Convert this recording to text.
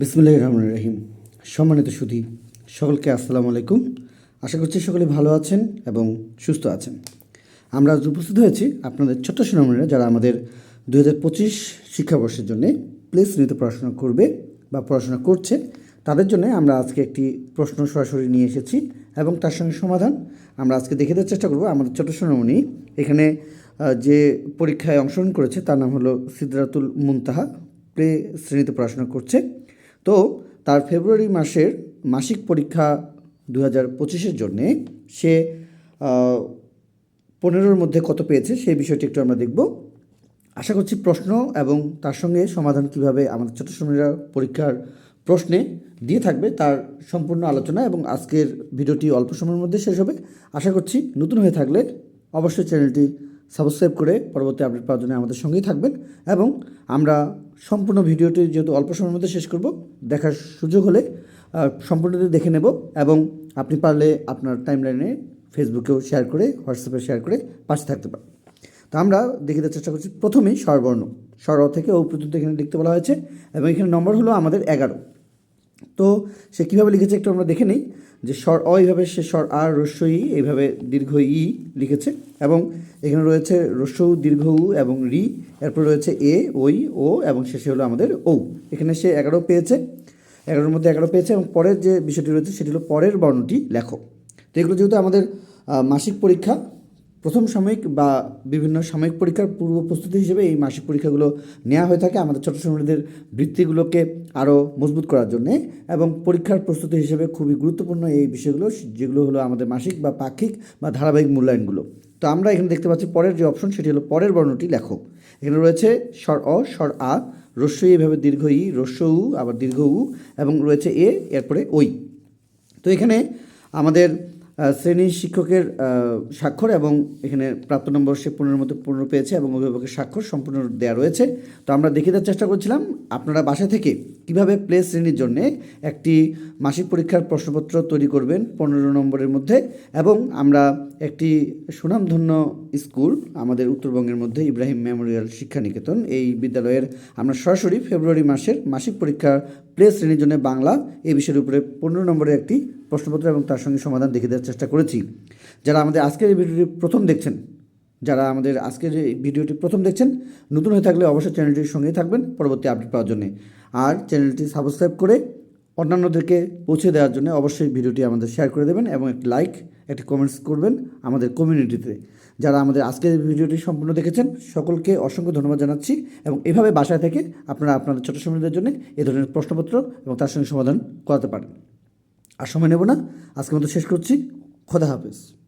বিসমুল্লাহ রহমান রহিম। সম্মানিত সুধী, সকলকে আসসালামু আলাইকুম। আশা করছি সকলে ভালো আছেন এবং সুস্থ আছেন। আমরা আজ উপস্থিত হয়েছি আপনাদের ছোট্ট সুনামীরা যারা আমাদের দু হাজার পঁচিশ শিক্ষাবর্ষের জন্য প্লে শ্রেণীতে পড়াশোনা করবে বা পড়াশোনা করছে, তাদের জন্য আমরা আজকে একটি প্রশ্ন সরাসরি নিয়ে এসেছি এবং তার সঙ্গে সমাধান আমরা আজকে দেখে দেওয়ার চেষ্টা করব। আমাদের ছোট সোনামণি এখানে যে পরীক্ষায় অংশগ্রহণ করেছে, তার নাম হলো সিদ্ধাতুল মুনতাহা, প্লে শ্রেণীতে পড়াশোনা করছে। তো তার ফেব্রুয়ারি মাসের মাসিক পরীক্ষা দু হাজার পঁচিশের জন্যে সে পনেরোর মধ্যে কত পেয়েছে সেই বিষয়টি একটু আমরা দেখব। আশা করছি প্রশ্ন এবং তার সঙ্গে সমাধান কীভাবে আমাদের ছোট সময়রা পরীক্ষার প্রশ্নে দিয়ে থাকবে তার সম্পূর্ণ আলোচনা এবং আজকের ভিডিওটি অল্প সময়ের মধ্যে শেষ হবে। আশা করছি নতুন হয়ে থাকলে অবশ্যই চ্যানেলটি সাবস্ক্রাইব করে পরবর্তী আপডেট পাওয়ার জন্য আমাদের সঙ্গেই থাকবেন এবং আমরা সম্পূর্ণ ভিডিওটি যেহেতু অল্প সময়ের মধ্যে শেষ করব, দেখার সুযোগ হলে সম্পূর্ণটি দেখে নেব এবং আপনি পারলে আপনার টাইমলাইনে ফেসবুকেও শেয়ার করে হোয়াটসঅ্যাপে শেয়ার করে পাশে থাকতে পারেন। তো আমরা দেখে চেষ্টা করছি প্রথমেই স্বরবর্ণ। স্বর থেকে ও পর্যন্ত এখানে লিখতে বলা হয়েছে এবং এখানে নম্বর হলো আমাদের এগারো। তো সে কীভাবে লিখেছে একটু আমরা দেখে নিই, যে স্বর অ এইভাবে সে স্বর আর, রস্য ই, এইভাবে দীর্ঘ ই লিখেছে। এবং এখানে রয়েছে রস্য দীর্ঘ উ এবং রি, এরপর রয়েছে এ, ওই, ও এবং শেষে হলো আমাদের ও এখানে সে এগারো পেয়েছে, এগারোর মধ্যে এগারো পেয়েছে এবং পরের যে বিষয়টি রয়েছে সেটি হলো পরের বর্ণটি লেখো। তো এগুলো যেহেতু আমাদের মাসিক পরীক্ষা প্রথম সাময়িক বা বিভিন্ন সাময়িক পরীক্ষার পূর্ব প্রস্তুতি হিসেবে এই মাসিক পরীক্ষাগুলো নেওয়া হয়ে থাকে আমাদের ছোটো সময়দের বৃত্তিগুলোকে আরও মজবুত করার জন্যে এবং পরীক্ষার প্রস্তুতি হিসেবে খুবই গুরুত্বপূর্ণ এই বিষয়গুলো, যেগুলো হলো আমাদের মাসিক বা পাক্ষিক বা ধারাবাহিক মূল্যায়নগুলো। তো আমরা এখানে দেখতে পাচ্ছি পরের যে অপশন সেটি হলো পরের বর্ণটি লেখো এখানে রয়েছে স্বর অ, স্বর আ, রস্য এভাবে দীর্ঘ ই, রস্য উ, আবার দীর্ঘ উ এবং রয়েছে এ, এরপরে ওই তো এখানে আমাদের আহ, শ্রেণি শিক্ষকের স্বাক্ষর এবং এখানে প্রাপ্ত নম্বর সে পনেরোর মতো পনেরো পেয়েছে এবং অভিভাবকের স্বাক্ষর সম্পূর্ণ দেওয়া রয়েছে। তো আমরা দেখে দেওয়ার চেষ্টা করছিলাম আপনারা বাসা থেকে কীভাবে প্লে শ্রেণির জন্যে একটি মাসিক পরীক্ষার প্রশ্নপত্র তৈরি করবেন পনেরো নম্বরের মধ্যে এবং আমরা একটি সুনামধন্য স্কুল আমাদের উত্তরবঙ্গের মধ্যে ইব্রাহিম মেমোরিয়াল শিক্ষা নিকেতন এই বিদ্যালয়ের আমরা সরাসরি ফেব্রুয়ারি মাসের মাসিক পরীক্ষার প্লে শ্রেণির জন্য বাংলা এই বিষয়ের উপরে পনেরো নম্বরের একটি প্রশ্নপত্র এবং তার সঙ্গে সমাধান দেখে দেওয়ার চেষ্টা করেছি। যারা আমাদের আজকের এই ভিডিওটি প্রথম দেখছেন, যারা আমাদের আজকের এই ভিডিওটি প্রথম দেখছেন, নতুন হয়ে থাকলে অবশ্যই চ্যানেলটির সঙ্গেই থাকবেন পরবর্তী আপডেট পাওয়ার জন্য। আর চ্যানেলটি সাবস্ক্রাইব করে অন্যান্যদেরকে পৌঁছে দেওয়ার জন্য অবশ্যই ভিডিওটি আমাদের শেয়ার করে দেবেন এবং একটি লাইক, একটি কমেন্টস করবেন আমাদের কমিউনিটিতে। যারা আমাদের আজকের ভিডিওটি সম্পূর্ণ দেখেছেন, সকলকে অসংখ্য ধন্যবাদ জানাচ্ছি এবং এভাবে বাসায় থেকে আপনারা আপনাদের ছোটো সময়দের জন্য এ ধরনের প্রশ্নপত্র এবং তার সঙ্গে সমাধান করাতে পারেন। আর সময় নেব না। আজকে মতো শেষ করছি। খোদা হাফেজ।